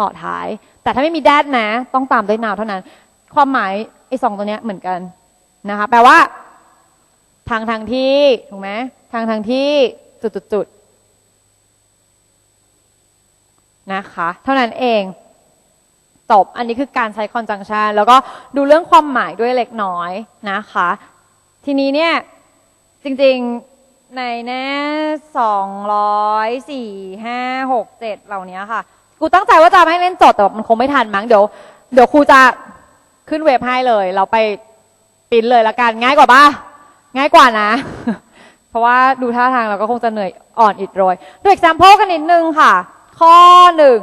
ต่อท้าย แต่ถ้าไม่มี that นะ ต้องตามด้วย now เท่านั้น ความหมายไอ้สองตัวเนี้ยเหมือนกันนะคะ แปลว่า ทางทางที่ถูกไหมทางทางที่จุดจุดจุดนะคะ เท่านั้นเองจบอันนี้คือการใช้ conjunction แล้วก็ดูเรื่องความหมายด้วยเล็กน้อยนะคะ ทีนี้เนี่ยจริงๆในแน่สองร้อยสี่ห้าหกเจ็ดเหล่านี้ค่ะ กูตั้งใจว่าจะไม่ให้เล่นโจทย์แต่มันคงไม่ทันมั้งเดี๋ยวเดี๋ยวครูจะขึ้นเว็บให้เลย เราไปปิ้นเลยละกันง่ายกว่าปะง่ายกว่านะ เพราะว่าดูท่าทางเราก็คงจะเหนื่อยอ่อนอิดโรยดู example กันนิดนึงค่ะ ข้อหนึ่ง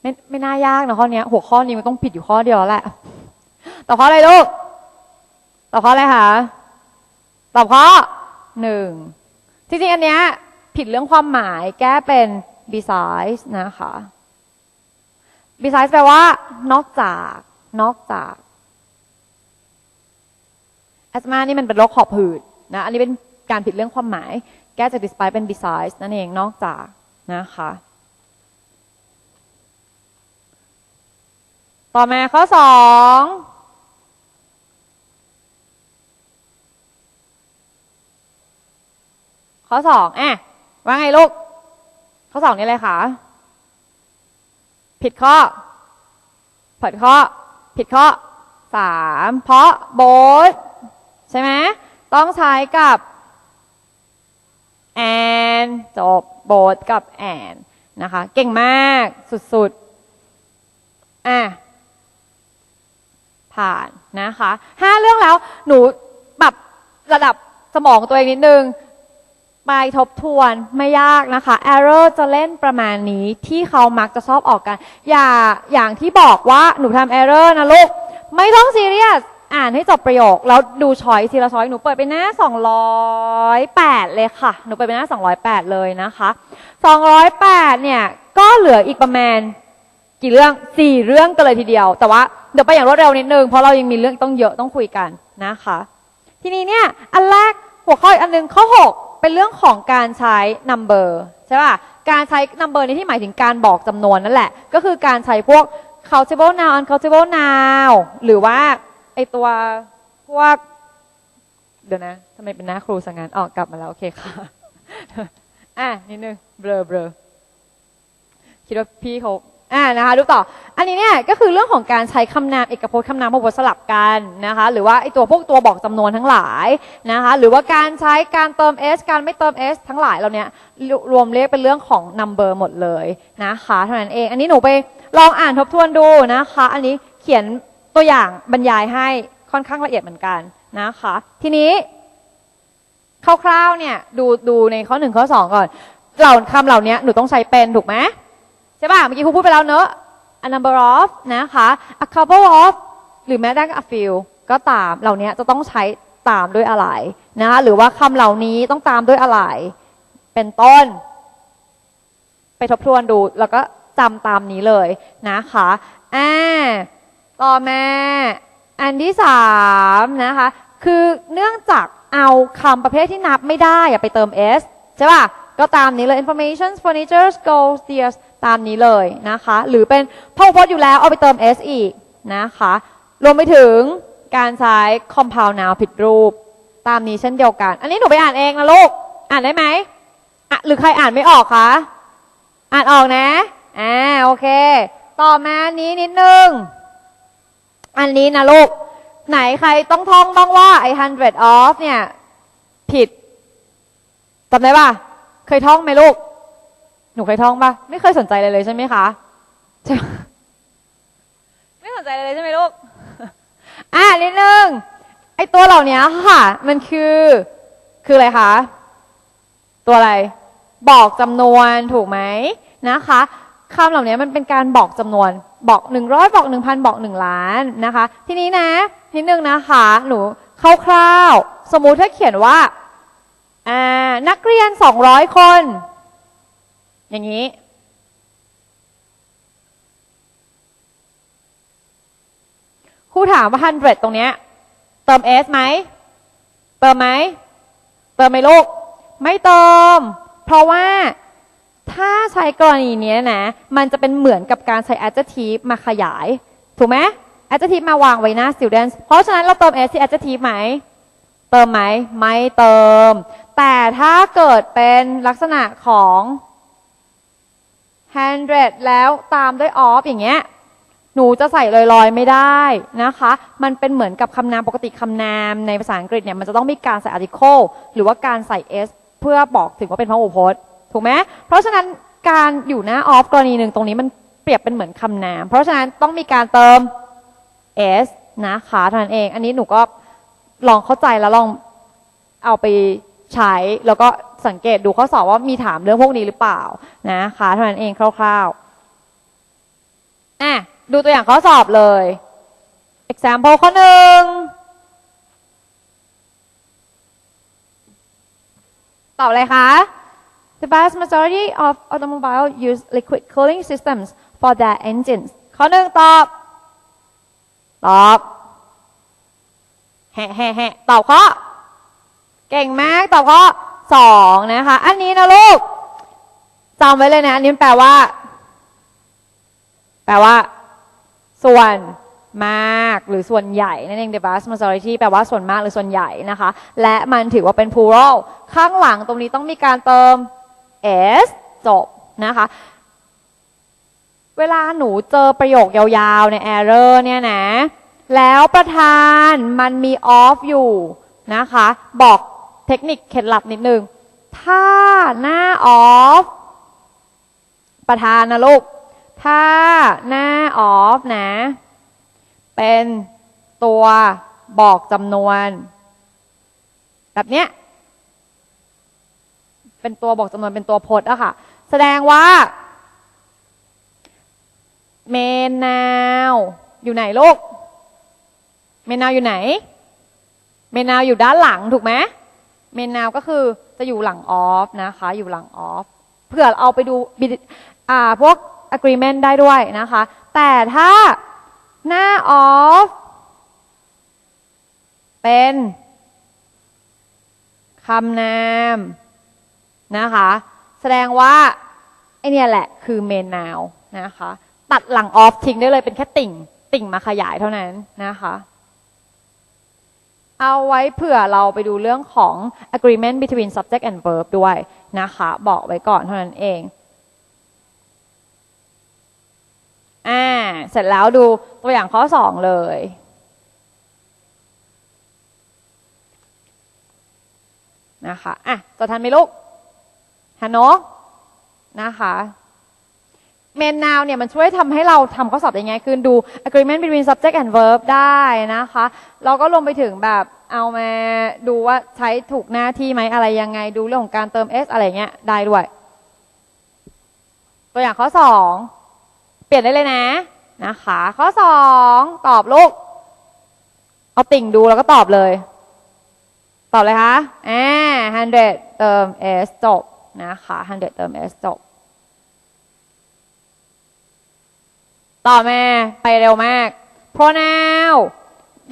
ไม่ไม่น่ายากนะข้อนี้หัวข้อนี้มันต้องผิดอยู่ข้อเดียวแล้วแหละตอบข้ออะไรลูกตอบข้ออะไรคะตอบข้อหนึ่ง จริงๆ อันเนี้ยผิดเรื่องความหมายแก้เป็น besides นะคะ besides แปลว่า นอกจาก นอกจาก asthma นี่มันเป็นโรคหอบหืดนะอันนี้เป็นการผิดเรื่องความหมาย แก้จาก despite เป็น besides นั่นเองนอกจากนะคะต่อมาข้อสอง ข้อสองอะว่าไงลูก ข้อสองนี่เลยค่ะผิดข้อ ผิดข้อ ผิดข้อสามเพราะโบสใช่ไหมต้องใช้กับแอนจบโบสกับแอนนะคะ เก่งมากสุดๆ อะ ผ่านนะคะห้าเรื่องแล้วหนูแบบระดับสมองตัวเองนิดนึง ไปทบทวนไม่ยากนะคะ error จะเล่นประมาณนี้ที่เขามักจะชอบออกกัน อย่าอย่างที่บอกว่าหนูทำ error นะลูก ไม่ต้องซีเรียส อ่านให้จบประโยค แล้วดูช้อยทีละช้อยหนูเปิดไปหน้า 208 เลยค่ะ หนูเปิดไปหน้า 208 เลยนะคะ 208 เนี่ย ก็เหลืออีกประมาณกี่เรื่องสี่เรื่องกันเลยทีเดียว แต่ว่าเดี๋ยวไปอย่างรวดเร็วนิดนึงเพราะเรายังมีเรื่องต้องเยอะต้องคุยกันนะคะ ทีนี้เนี่ยอันแรกหัวข้ออีกอันหนึงข้อ6 เป็นเรื่องของการใช้ number ใช่ป่ะ การใช้ number ในที่หมายถึงการบอกจำนวนนั่นแหละ ก็คือการใช้พวก countable noun uncountable noun หรือว่าไอตัวพวก เดี๋ยวนะทำไมเป็นหน้าครูสังงานออกกลับมาแล้ว โอเคค่ะ อะนิดนึงเบลอเบลอคิดว่าพี่เขา อ่านะคะดูต่อ อันนี้เนี่ยก็คือเรื่องของการใช้คำนามเอกพจน์คำนามพหุพจน์สลับกันนะคะ หรือว่าไอตัวพวกตัวบอกจำนวนทั้งหลายนะคะ หรือว่าการใช้การเติม s การไม่เติม s ทั้งหลายเราเนี่ยรวรวมเรียกเป็นเรื่องของ number หมดเลยนะคะเท่านั้นเอง อันนี้หนูไปลองอ่านทบทวนดูนะคะ อันนี้เขียนตัวอย่างบรรยายให้ค่อนข้างละเอียดเหมือนกันนะคะ ทีนี้คร่าวๆเนี่ยดูดูในข้อหนึ่งข้อสองก่อน เหล่าคำเหล่านี้หนูต้องใช้เป็นถูกไหม ใช่ป่ะ เมื่อกี้ครูพูดไปแล้วเนอะ a number of นะคะ a couple of หรือแม้แต่ a few ก็ตามเหล่านี้จะต้องใช้ตามด้วยอะไรนะคะหรือว่าคำเหล่านี้ต้องตามด้วยอะไร เป็นต้น ไปทบทวนดูแล้วก็จำตามนี้เลยนะคะอ่าต่อมาอันที่สามนะคะ คือเนื่องจากเอาคำประเภทที่นับไม่ได้อะไปเติม s ใช่ป่ะ ก็ตามนี้เลย information furniture goals dears ตามนี้เลยนะคะ หรือเป็นพหูพจน์อยู่แล้วเอาไปเติม s อีกนะคะ รวมไปถึงการใช้ compound noun ผิดรูป ตามนี้เช่นเดียวกัน อันนี้หนูไปอ่านเองนะลูก อ่านได้ไหมอะหรือใครอ่านไม่ออกคะอ่านออกนะอ่าโอเค ต่อมานี้นิดนึง อันนี้นะลูก ไหนใครต้องท่องบ้างว่าไอ้ hundred of เนี่ย ผิดจำได้ป่ะ เคยท่องไหมลูก หนูเคยท่องป่ะไม่เคยสนใจเลยเลยใช่ไหมคะใช่ไม่สนใจเลยเลยใช่ไหมลูก อ่านิดนึงไอ้ตัวเหล่านี้ค่ะ มันคือ คืออะไรคะ ตัวอะไร บอกจำนวนถูกไหมนะคะคำเหล่านี้มันเป็นการบอกจำนวน บอกหนึ่งร้อยบอกหนึ่งพันบอกหนึ่งล้านนะคะ ทีนี้นะนิดนึงนะคะ หนูคร่าวๆสมมุติถ้าเขียนว่า อ่านักเรียนสองร้อยคน อย่างนี้ ครูถามว่า 100 ตรงเนี้ย เติม s ไหม เติมไหม เติมไหมลูก ไม่เติม เพราะว่าถ้าใช้กรณีเนี้ยนะ มันจะเป็นเหมือนกับการใช้ adjective มาขยาย ถูกไหม adjective มาวางไว้หน้า students เพราะฉะนั้นเราเติม s ที่ adjective ไหม เติมไหม ไม่เติม แต่ถ้าเกิดเป็นลักษณะของ hundred แล้วตามด้วย of อย่างเงี้ย หนูจะใส่ลอยๆไม่ได้นะคะ มันเป็นเหมือนกับคำนามปกติคำนามในภาษาอังกฤษเนี่ยมันจะต้องมีการใส่ article หรือว่าการใส่ s เพื่อบอกถึงว่าเป็นพหูพจน์ถูกไหมเพราะฉะนั้นการอยู่หน้า of กรณีหนึ่งตรงนี้มันเปรียบเป็นเหมือนคำนาม เพราะฉะนั้นต้องมีการเติม s นะคะเท่านั้นเอง อันนี้หนูก็ลองเข้าใจแล้วลองเอาไป ใช้แล้วก็สังเกตดูข้อสอบว่ามีถามเรื่องพวกนี้หรือเปล่านะคะเท่านั้นเองคร่าวๆอะดูตัวอย่างข้อสอบเลย example ข้อหนึ่งตอบเลยคะ The vast majority of automobile use liquid cooling systems for their engines ข้อหนึ่งตอบ ตอบ แฮะแฮะแฮะตอบข้อ เก่งมากตอบข้อสองนะคะ อันนี้นะลูกจำไว้เลยนะ อันนี้แปลว่า แปลว่า ส่วนมากหรือส่วนใหญ่นั่นเอง the vast majority แปลว่าส่วนมากหรือส่วนใหญ่นะคะ และมันถือว่าเป็น plural ข้างหลังตรงนี้ต้องมีการเติม s จบนะคะ เวลาหนูเจอประโยคยาวๆใน error เนี่ยนะ แล้วประธานมันมี off อยู่นะคะ บอก เทคนิคเคล็ดลับนิดนึง ถ้าหน้า off ประธานนะลูก ถ้าหน้า off นะ เป็นตัวบอกจำนวน แบบเนี้ย เป็นตัวบอกจำนวนเป็นตัวพจน์อะค่ะ แสดงว่าเมนนาวอยู่ไหนลูก เมนนาวอยู่ไหน เมนนาวอยู่ด้านหลังถูกไหม เมนนาวก็คือจะอยู่หลังออฟนะคะ อยู่หลังออฟเพื่อเอาไปดูอ่าพวก agreement ได้ด้วยนะคะ แต่ถ้าหน้าออฟเป็นคำนามนะคะ แสดงว่าไอเนี่ยแหละคือเมนนาวนะคะ ตัดหลังออฟทิ้งได้เลยเป็นแค่ติ่ง ติ่งมาขยายเท่านั้นนะคะ เอาไว้เผื่อเราไปดูเรื่องของ agreement between subject and verb ด้วยนะคะ บอกไว้ก่อนเท่านั้นเองอ่าเสร็จแล้วดูตัวอย่างข้อสองเลย นะคะอะจะทันไหมลูกฮันโนนะคะ เมนนาวเนี่ยมันช่วยทำให้เราทำข้อสอบได้ง่ายขึ้นดู agreement between subject and verb ได้นะคะเราก็ลงไปถึงแบบเอามาดูว่าใช้ถูกหน้าที่ไหมอะไรยังไงดูเรื่องของการเติม s อะไรเงี้ยได้ด้วย ตัวอย่างข้อสองเปลี่ยนได้เลยนะนะคะ ข้อสองตอบลูก เอาติ่งดูแล้วก็ตอบเลย ตอบเลยคะอ่า100เติม s จบนะคะ100เติม s จบ ต่อมาไปเร็วมาก pronoun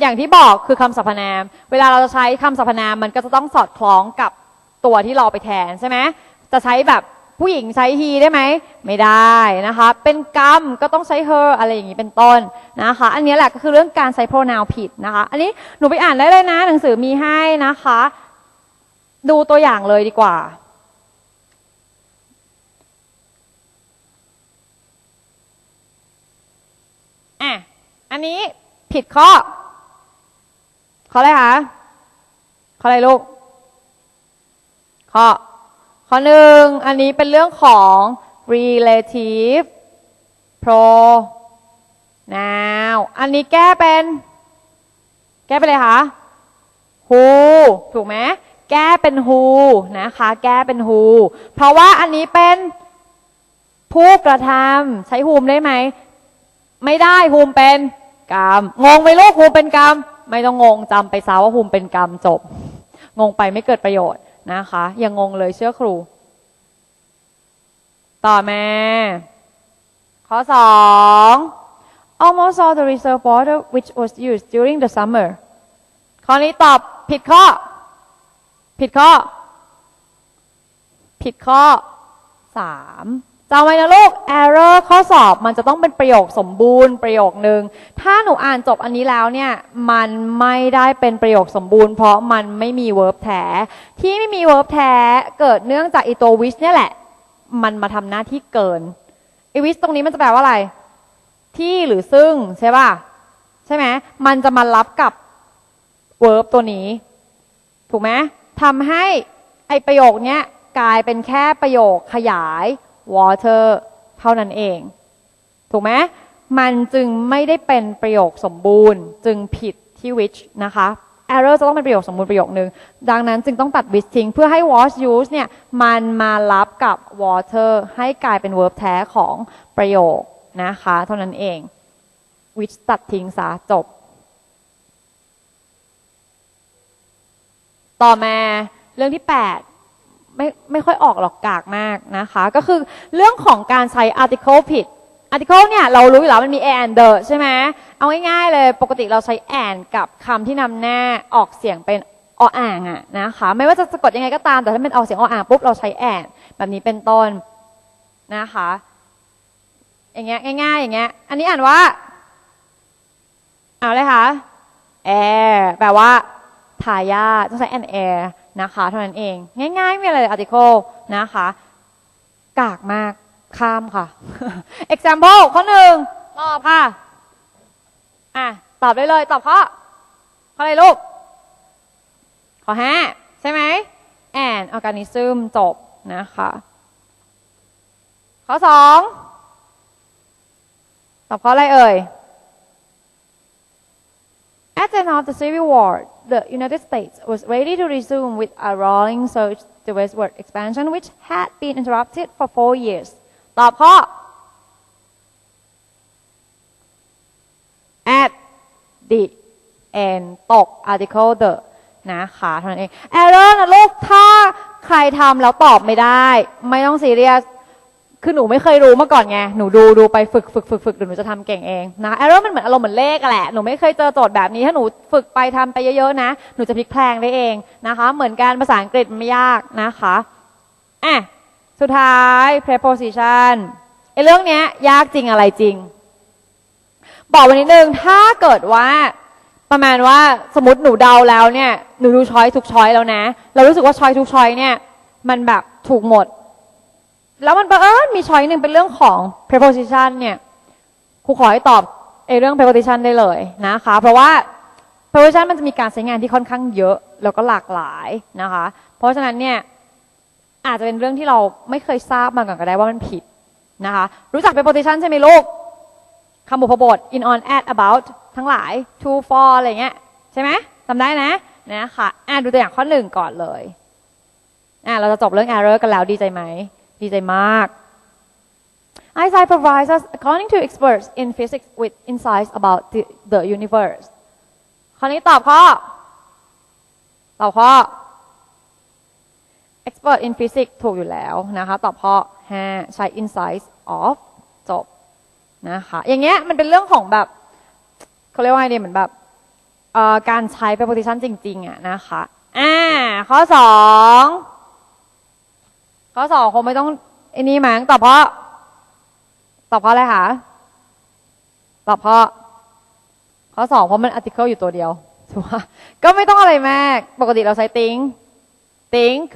อย่างที่บอกคือคำสรรพนาม เวลาเราจะใช้คำสรรพนามมันก็จะต้องสอดคล้องกับตัวที่เราไปแทนใช่ไหมจะใช้แบบผู้หญิงใช้ he ได้ไหม ไม่ได้นะคะ เป็นกรรมก็ต้องใช้ her อะไรอย่างนี้เป็นต้นนะคะ อันนี้แหละก็คือเรื่องการใช้ pronoun ผิดนะคะ อันนี้หนูไปอ่านได้เลยนะ หนังสือมีให้นะคะ ดูตัวอย่างเลยดีกว่า อะ อันนี้ผิดข้อ ข้ออะไรคะข้ออะไรลูก ข้อ ข้อหนึ่ง อันนี้เป็นเรื่องของ relative pronoun อันนี้แก้เป็น แก้ไปเลยคะ who ถูกไหม แก้เป็น who นะคะ แก้เป็น who เพราะว่าอันนี้เป็นผู้กระทำใช้ whom ได้ไหม ไม่ได้ฮูมเป็นกรรมงงไหมลูกฮูมเป็นกรรมไม่ต้องงงจำไปซะว่าฮูมเป็นกรรมจบ งงไปไม่เกิดประโยชน์นะคะ อย่างงงเลยเชื่อครู ต่อมาข้อสอง almost all the reserve water which was used during the summer ข้อนี้ตอบผิดข้อ ผิดข้อ ผิดข้อ3 จำไว้นะลูก error ข้อสอบมันจะต้องเป็นประโยคสมบูรณ์ประโยคนึง ถ้าหนูอ่านจบอันนี้แล้วเนี่ย มันไม่ได้เป็นประโยคสมบูรณ์ เพราะมันไม่มี verb แท้ ที่ไม่มี verb แท้เกิดเนื่องจากอีตัว which เนี่ยแหละ มันมาทำหน้าที่เกินอ which ตรงนี้มันจะแปลว่าอะไร ที่หรือซึ่งใช่ป่ะ ใช่ไหมมันจะมารับกับ verb ตัวนี้ ถูกไหมทำให้ไอประโยคเนี้ยกลายเป็นแค่ประโยคขยาย water เท่านั้นเอง ถูกไหมมันจึงไม่ได้เป็นประโยคสมบูรณ์ จึงผิดที่ which นะคะ error จะต้องเป็นประโยคสมบูรณ์ประโยคนึง ดังนั้นจึงต้องตัด which ทิ้งเพื่อให้ was use เนี่ย มันมารับกับ water ให้กลายเป็น verb แท้ของประโยคนะคะ เท่านั้นเอง which ตัดทิ้งซะจบ ต่อมาเรื่องที่ 8 ไม่ไม่ค่อยออกหรอกกากมากนะคะ ก็คือเรื่องของการใช้ article ผิด article เนี่ยเรารู้อยู่แล้วมันมี and the ใช่ไหมเอาง่ายๆเลยปกติเราใช้ and กับคำที่นำหน้าออกเสียงเป็นออ่างอะนะคะไม่ว่าจะสะกดยังไงก็ตามแต่ถ้าเป็นออกเสียงออ่างปุ๊บเราใช้ and แบบนี้เป็นต้นนะคะอย่างเงี้ยง่ายๆอย่างเงี้ยอันนี้อ่านว่าเอาเลยค่ะ air แปลว่าทายาทต้องใช้ an air น นะคะเท่านั้นเอง ง่ายๆไม่มีอะไรเลย article นะคะ กากมากข้ามค่ะ example ข้อหนึ่งตอบค่ะ อะ ตอบได้เลย ตอบข้อข้ออะไรลูกข้อห้าใช่ไหม and organism จบนะคะ ข้อสองตอบข้ออะไรเอ่ย At the end of the Civil War, the United States was ready to resume with a rolling surge the westward expansion, which had been interrupted for four years. ตอบข้อ at the end ตก article the นะคะเท่านั้นเอง error นะลูก ถ้าใครทำแล้วตอบไม่ได้ ไม่ต้องซีเรียส คือหนูไม่เคยรู้มาก่อนไง หนูดูดูไปฝึกฝึกฝึกฝึกเดี๋ยวหนูจะทำเก่งเองนะ error มันเหมือนอารมณ์เหมือนเลขอะแหละ หนูไม่เคยเจอโจทย์แบบนี้ ถ้าหนูฝึกไปทำไปเยอะๆนะ หนูจะพลิกแพลงได้เองนะคะ เหมือนกันภาษาอังกฤษมันไม่ยากนะคะอะสุดท้าย preposition ไอ้เรื่องเนี้ยยากจริงอะไรจริง บอกวันนิดนึงถ้าเกิดว่าประมาณว่าสมมติหนูเดาแล้วเนี่ย หนูดูช้อยทุกช้อยแล้วนะ เรารู้สึกว่าช้อยทุกช้อยเนี่ย มันแบบถูกหมด แล้วมันบังเอิญมีช้อยหนึ่งเป็นเรื่องของ preposition เนี่ยครูขอให้ตอบไอเรื่อง preposition ได้เลยนะคะ เพราะว่า preposition มันจะมีการใช้งานที่ค่อนข้างเยอะ แล้วก็หลากหลายนะคะ เพราะฉะนั้นเนี่ยอาจจะเป็นเรื่องที่เราไม่เคยทราบมาก่อนก็ได้ว่ามันผิดนะคะ รู้จัก preposition ใช่ไหมลูกคำบุพบท in on at about ทั้งหลาย to for อะไรเงี้ยใช่ไหมจำได้นะนะคะอะดูตัวอย่างข้อหนึ่งก่อนเลยอะเราจะจบเรื่อง error กันแล้วดีใจไหม ดีใจมาก Einstein provides us, according to experts in physics, with insights about the, the universe. ข้อนี้ตอบข้อ ตอบข้อ expert in physics ถูกอยู่แล้วนะคะ ตอบข้อ5ใช้ insights of จบนะคะ อย่างเงี้ยมันเป็นเรื่องของแบบเขาเรียกว่าไงดีเหมือนแบบเอ่อการใช้ preposition จริงๆอะนะคะ อ่า ข้อสอง ข้อสองคงไม่ต้องไอ้นี่มั้งตอบเพราะ ตอบเพราะอะไรคะตอบเพราะข้อสองเพราะมัน article อยู่ตัวเดียวถูกปะก็ไม่ต้องอะไรมาก ปกติเราใช้ think think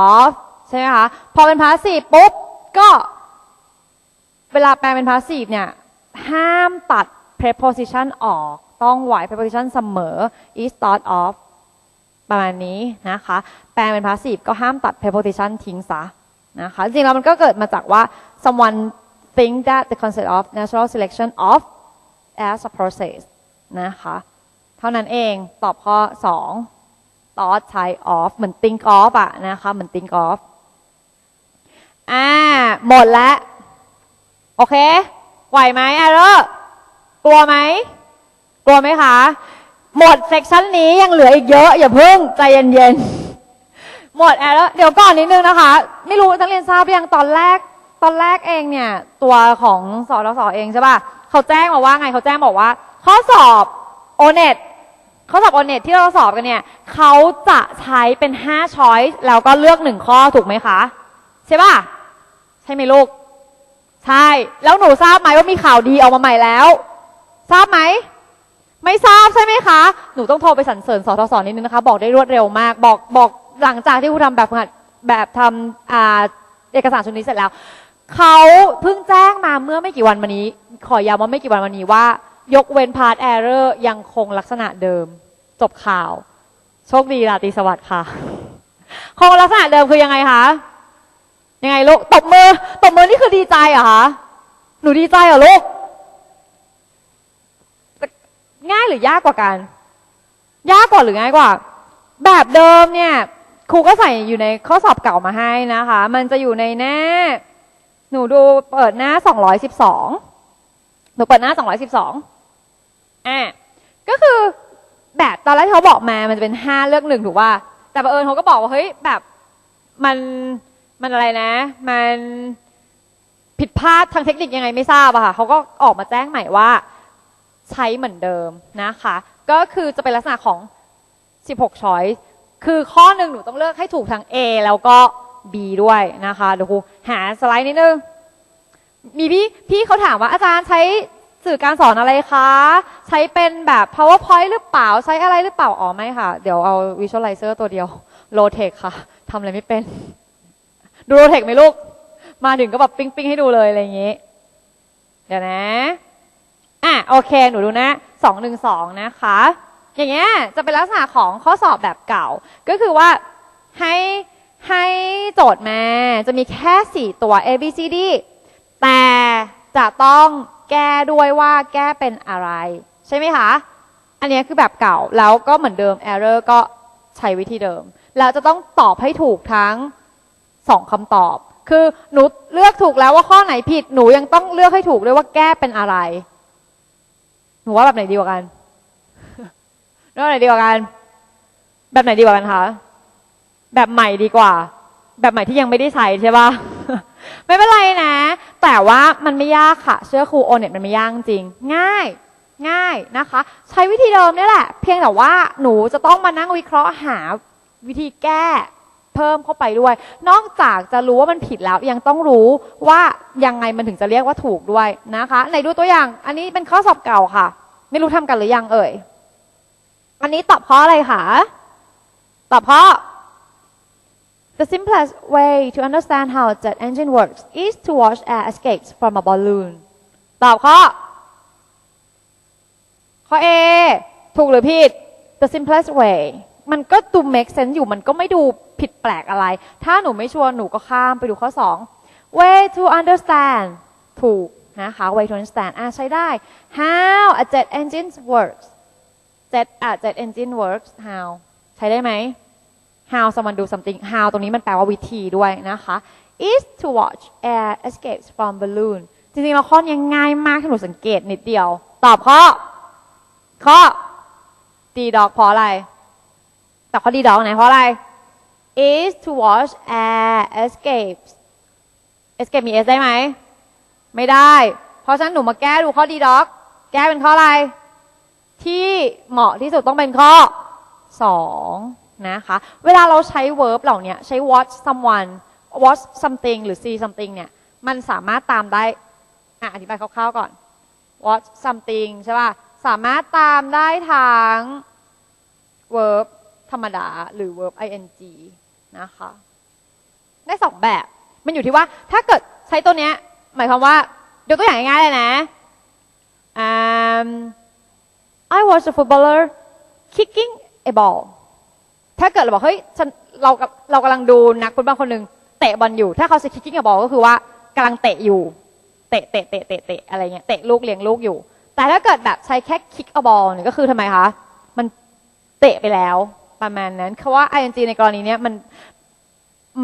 of ใช่ไหมคะ พอเป็น passive ปุ๊บ ก็ เวลาแปลเป็น passive เนี่ย ห้ามตัด preposition ออก ต้องไว้ preposition เสมอ is thought of ประมาณนี้นะคะ แปลงเป็น passive ก็ห้ามตัด preposition ทิ้งซะนะคะ จริงๆแล้วมันก็เกิดมาจากว่า someone think that the concept of natural selection of as a process นะคะ เท่านั้นเองตอบข้อ 2 thought ใช้ of เหมือน think of อะนะคะ เหมือน think of อ่า หมดแล้ว โอเค ไหวไหมแอร์เรอร์กลัวไหม กลัวไหมคะ หมดเซกชันนี้ยังเหลืออีกเยอะ อย่าเพิ่งใจเย็นๆ หมดแอร์เรอร์เดี๋ยวก่อนนิดนึงนะคะ ไม่รู้นักเรียนทราบหรือยังตอนแรก ตอนแรกเองเนี่ย ตัวของสอทสอเองใช่ป่ะเขาแจ้งมาว่าไงเขาแจ้งบอกว่า ข้อสอบโอเน็ตข้อสอบ o n เน็ตที่เราสอบกันเนี่ยเขาจะใช้เป็น5 choice แล้วก็เลือก1ข้อถูกไหมคะ ใช่ป่ะใช่ไหมลูก ใช่ แล้วหนูทราบไหมว่ามีข่าวดีออกมาใหม่แล้ว ทราบไหม ไม่ทราบใช่ไหมคะ หนูต้องโทรไปสรรเสริญสทศนิดนึงนะคะ บอกได้รวดเร็วมาก บอกบอกหลังจากที่ครูทำแบบฝึกหัดแบบทำอ่าเอกสารชุดนี้เสร็จแล้ว เขาเพิ่งแจ้งมาเมื่อไม่กี่วันมานี้ ขอย้ำว่าไม่กี่วันมานี้ว่า ยกเว้นพาร์ทแอเรอร์ยังคงลักษณะเดิม จบข่าว โชคดีราตรีสวัสดิ์ค่ะ คงลักษณะเดิมคือยังไงคะ ยังไงลูก ตบมือ ตบมือนี่คือดีใจเหรอคะ หนูดีใจเหรอลูก ง่ายหรือยากกว่ากัน ยากกว่าหรือง่ายกว่า แบบเดิมเนี่ยครูก็ใส่อยู่ในข้อสอบเก่ามาให้นะคะ มันจะอยู่ในหน้า หนูดูเปิดหน้า212หนูเปิดหน้า212อะก็คือแบบตอนแรกเขาบอกมา มันจะเป็น5เลือกหนึ่งถูกป่ะแต่บังเอิญเขาก็บอกว่าเฮ้ยแบบมันมันอะไรนะ มันผิดพลาดทางเทคนิคยังไงไม่ทราบอะค่ะเขาก็ออกมาแจ้งใหม่ว่า ใช้เหมือนเดิมนะคะ ก็คือจะเป็นลักษณะของ 16 choice คือข้อหนึ่งหนูต้องเลือกให้ถูกทั้ง A แล้วก็ B ด้วยนะคะเดี๋ยวครูหาสไลด์นิดนึง มีพี่พี่เขาถามว่าอาจารย์ใช้สื่อการสอนอะไรคะ ใช้เป็นแบบ powerpoint หรือเปล่า ใช้อะไรหรือเปล่า อ๋อไม่ค่ะ เดี๋ยวเอา visualizer ตัวเดียว low tech ค่ะทำอะไรไม่เป็น ดู low tech ไหมลูก มาถึงก็แบบปิ้งปิ้งให้ดูเลยอะไรอย่างงี้ เดี๋ยวนะ อะโอเค หนูดูนะสองหนึ่งสองนะคะ อย่างเงี้ยจะเป็นลักษณะของข้อสอบแบบเก่า ก็คือว่าให้ให้โจทย์มาจะมีแค่สี่ตัว A B C D แต่จะต้องแก้ด้วยว่าแก้เป็นอะไร ใช่ไหมคะ อันเนี้ยคือแบบเก่า แล้วก็เหมือนเดิม error ก็ใช้วิธีเดิม แล้วจะต้องตอบให้ถูกทั้งสองคำตอบ คือหนูเลือกถูกแล้วว่าข้อไหนผิด หนูยังต้องเลือกให้ถูกด้วยว่าแก้เป็นอะไร หนูว่าแบบไหนดีกว่ากันแบบไหนดีกว่ากัน แบบไหนดีกว่ากันคะ แบบใหม่ดีกว่า แบบใหม่ที่ยังไม่ได้ใช้ใช่ปะไม่เป็นไรนะ แต่ว่ามันไม่ยากค่ะ เชื่อครูโอเน็ตมันไม่ยากจริง ง่าย ง่ายนะคะ ใช้วิธีเดิมนี่แหละ เพียงแต่ว่าหนูจะต้องมานั่งวิเคราะห์หาวิธีแก้ เพิ่มเข้าไปด้วย นอกจากจะรู้ว่ามันผิดแล้วยังต้องรู้ว่ายังไงมันถึงจะเรียกว่าถูกด้วยนะคะไหนดูตัวอย่าง อันนี้เป็นข้อสอบเก่าค่ะ ไม่รู้ทำกันหรือยังเอ่ย อันนี้ตอบเพราะอะไรคะ ตอบเพราะ The simplest way to understand how jet engine works is to watch air escapes from a balloon ตอบข้อ ข้อ A ถูกหรือผิด The simplest way มันก็ดู make sense อยู่มันก็ไม่ดู ผิดแปลกอะไร ถ้าหนูไม่ชัวร์หนูก็ข้ามไปดูข้อ 2 way to understand ถูกนะคะ way to understand อะใช้ได้ how a jet engine works jet อะ jet engine works how ใช้ได้ไหม how someone do something how ตรงนี้มันแปลว่าวิธีด้วยนะคะ is to watch air escapes from balloon จริงๆแล้วข้อนี้ง่ายมากถ้าหนูสังเกตนิดเดียว ตอบข้อ ข้อ D dog เพราะอะไรตอบข้อ D dog ไหนเพราะอะไร is to watch air escapes escape มี s ได้ไหม ไม่ได้ เพราะฉะนั้นหนูมาแก้ดูข้อ D dog แก้เป็นข้ออะไร ที่เหมาะที่สุดต้องเป็นข้อ 2 นะคะ เวลาเราใช้ verb เหล่านี้ใช้ watch someone watch something หรือ see something เนี่ย มันสามารถตามได้ อะ อธิบายคร่าวๆก่อน watch something ใช่ป่ะ สามารถตามได้ทั้ง verb ธรรมดา หรือ verb ing นะคะ ได้สองแบบ มันอยู่ที่ว่าถ้าเกิดใช้ตัวเนี้ย หมายความว่ายกตัวอย่างง่ายๆเลยนะ um, I watch a footballer kicking a ball ถ้าเกิดเราบอกเฮ้ยฉันเรากเรากำลังดูนักฟุตบอลคนหนึ่งเตะบอลอยู่ ถ้าเขาจะ kicking a ball ก็คือว่ากำลังเตะอยู่ เตะเตะเตะเตะเตะอะไรเงี้ยเตะลูกเลี้ยงลูกอยู่ แต่ถ้าเกิดแบบใช้แค่ kick a ball เนี่ยก็คือทำไมคะ มันเตะไปแล้ว ประมาณนั้นเพราะว่า ing ในกรณีนี้มัน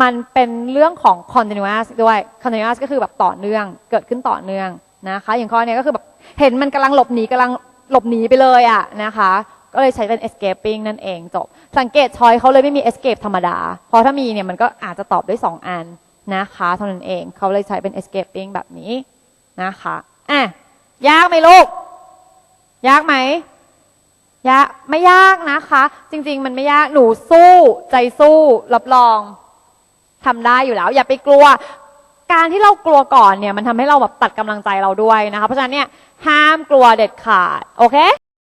มันเป็นเรื่องของ continuous ด้วย continuous ก็คือแบบต่อเนื่อง เกิดขึ้นต่อเนื่องนะคะ อย่างข้อเนี้ยก็คือแบบเห็นมันกำลังหลบหนีกำลังหลบหนีไปเลยอะนะคะ ก็เลยใช้เป็น escaping นั่นเองจบ สังเกตชอยเขาเลยไม่มี escape ธรรมดา เพราะถ้ามีเนี่ยมันก็อาจจะตอบได้สองอันนะคะเท่านั้นเองเขาเลยใช้เป็น escaping แบบนี้นะคะอะยากไหมลูก ยากไหม ยาไม่ยากนะคะ จริง ๆ มันไม่ยากหนูสู้ใจสู้รับรองทำได้อยู่แล้ว อย่าไปกลัว การที่เรากลัวก่อนเนี่ย มันทำให้เราแบบตัดกำลังใจเราด้วยนะคะ เพราะฉะนั้นเนี่ยห้ามกลัวเด็ดขาด โอเค